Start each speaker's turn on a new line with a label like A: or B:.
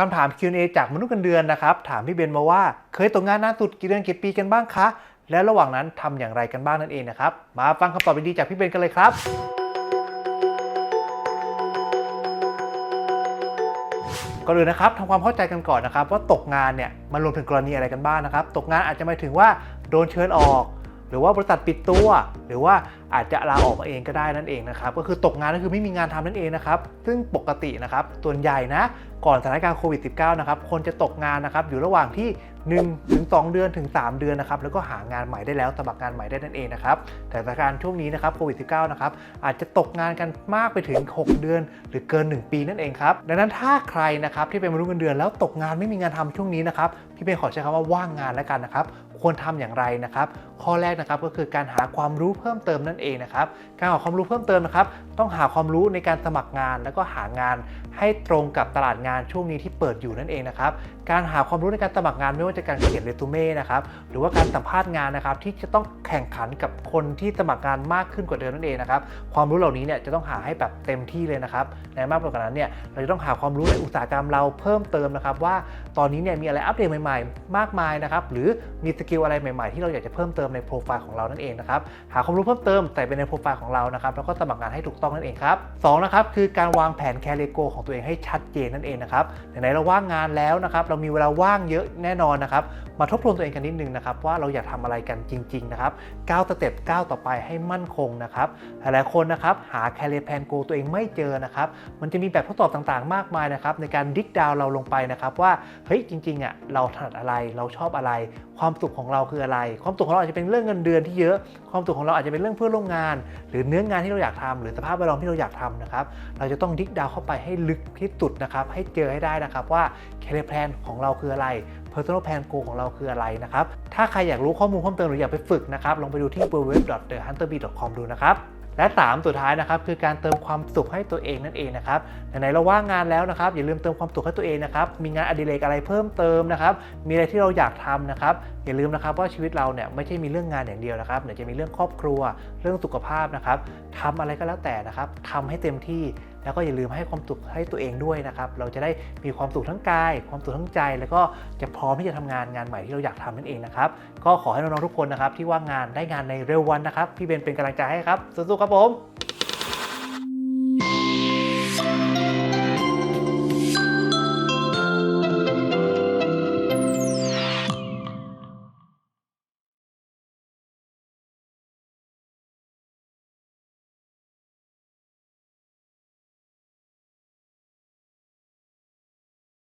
A: คำถาม Q&A จากมนุษย์เงินเดือนนะครับ ถามพี่เบนมาว่า เคยตกงานนานสุดกี่เดือนกี่ปีกันบ้างคะ และระหว่างนั้นทำอย่างไรกันบ้างนั่นเองนะครับ มาฟังคำตอบดีๆจากพี่เบนกันเลยครับก่อนอื่นนะครับทำความเข้าใจกันก่อนนะครับ ว่าตกงานเนี่ยมันรวมถึงกรณีอะไรกันบ้างนะครับ ตกงานอาจจะหมายถึงว่าโดนเชิญออก หรือว่าบริษัทปิดตัว หรือว่าอาจจะลาออกมาเองก็ได้นั่นเองนะครับก็คือตกงานก็คือไม่มีงานทำนั่นเองนะครับซึ่งปกตินะครับส่วนใหญ่นะก่อนสถานการณ์โควิด -19 นะครับคนจะตกงานนะครับอยู่ระหว่างที่1ถึง2เดือนถึง 3 เดือนนะครับแล้วก็หางานใหม่ได้แล้วสมัครงานใหม่ได้นั่นเองนะครับแต่สถานการณ์ช่วงนี้นะครับโควิด -19 นะครับอาจจะตกงานกันมากไปถึง 6 เดือน หรือเกิน 1 ปีนั่นเองครับดังนั้นถ้าใครนะครับที่เป็นมนุษย์เงินเดือนแล้วตกงานไม่มีงานทำช่วงนี้นะครับพี่เป็นขอใช้คำว่าว่างงานแล้วกันนะครับ ควรทำอย่างไรนะครับ ข้อแรกนะครับก็คือการหาความรู้เพิ่มเติมนั่นเองนะครับ การหาความรู้เพิ่มเติมนะครับ ต้องหาความรู้ในการสมัครงาน แล้วก็หางานให้ตรงกับตลาดงานช่วงนี้ที่เปิดอยู่นั่นเองนะครับ การหาความรู้ในการสมัครงานไม่ว่าจะการเขียนเรซูเม่นะครับ หรือว่าการสัมภาษณ์งานนะครับที่จะต้องแข่งขันกับคนที่สมัครงานมากขึ้นกว่าเดิมนั่นเองนะครับ ความรู้เหล่านี้เนี่ยจะต้องหาให้แบบเต็มที่เลยนะครับและมากกว่านั้นเนี่ยเราจะต้องหาความรู้ในอุตสาหกรรมเราเพิ่มเติมนะครับ ว่าตอนนี้เนี่ยมีอะไรอัปเดตใหม่ ๆ มากมายนะครับ หรือมีสกิลอะไรใหม่ๆ ที่เราอยากจะเพิ่มเติมในโปรไฟล์ของเรานั่นเองนะครับหาความรู้เพิ่มเติมใส่ไปในโปรไฟล์ของเรานะครับแล้วก็สมัครงานให้ถูกต้องนั่นเองครับสองนะครับคือการวางแผนแคริโกของตัวเองให้ชัดเจนนั่นเองนะครับไหนๆเราว่างงานแล้วนะครับเรามีเวลาว่างเยอะแน่นอนนะครับมาทบทวนตัวเองกันนิดนึงนะครับว่าเราอยากทำอะไรกันจริงๆนะครับก้าวสเต็ปก้าวต่อไปให้มั่นคงนะครับหลายๆคนนะครับหาแคริแพนโกตัวเองไม่เจอนะครับมันจะมีแบบทดสอบต่างๆ มากมายนะครับในการดิกดาวเราลงไปนะครับว่าเฮ้ยจริงๆอะเราถนัดอะไรเราชอบอะไร ความสุขของเราคืออะไร ความสุขของเราอาจจะเป็นเรื่องเงินเดือนที่เยอะ ความสุขของเราอาจจะเป็นเรื่องเพื่อนร่วมงาน หรือเนื้องานที่เราอยากทำหรือสภาพแวดล้อมที่เราอยากทำนะครับ เราจะต้องดิกดาวเข้าไปให้ลึกที่สุดนะครับ ให้เจอให้ได้นะครับว่าเคเรแพลนของเราคืออะไร personal plan Go ของเราคืออะไรนะครับ ถ้าใครอยากรู้ข้อมูลเพิ่มเติมหรืออยากไปฝึกนะครับ ลองไปดูที่ www.thehunterbee.com ดูนะครับ และ 3 สุดท้ายนะครับคือการเติมความสุขให้ตัวเองนั่นเองนะครับไหนๆเราว่างงานแล้วนะครับอย่าลืมเติมความสุขให้ตัวเองนะครับมีงานอดิเรกอะไรเพิ่มเติมนะครับมีอะไรที่เราอยากทำนะครับอย่าลืมนะครับว่าชีวิตเราเนี่ยไม่ใช่มีเรื่องงานอย่างเดียวนะครับเดี๋ยวจะมีเรื่องครอบครัว เรื่องสุขภาพนะครับทำอะไรก็แล้วแต่นะครับทำให้เต็มที่ แล้วก็อย่าลืมให้ความสุขให้ตัวเองด้วยนะครับ เราจะได้มีความสุขทั้งกาย ความสุขทั้งใจ แล้วก็จะพร้อมที่จะทำงานงานใหม่ที่เราอยากทำนั่นเองนะครับ ก็ขอให้น้องๆทุกคนนะครับที่ว่างงานได้งานในเร็ววันนะครับ พี่เบนเป็นกำลังใจให้ครับ สู้ๆครับผม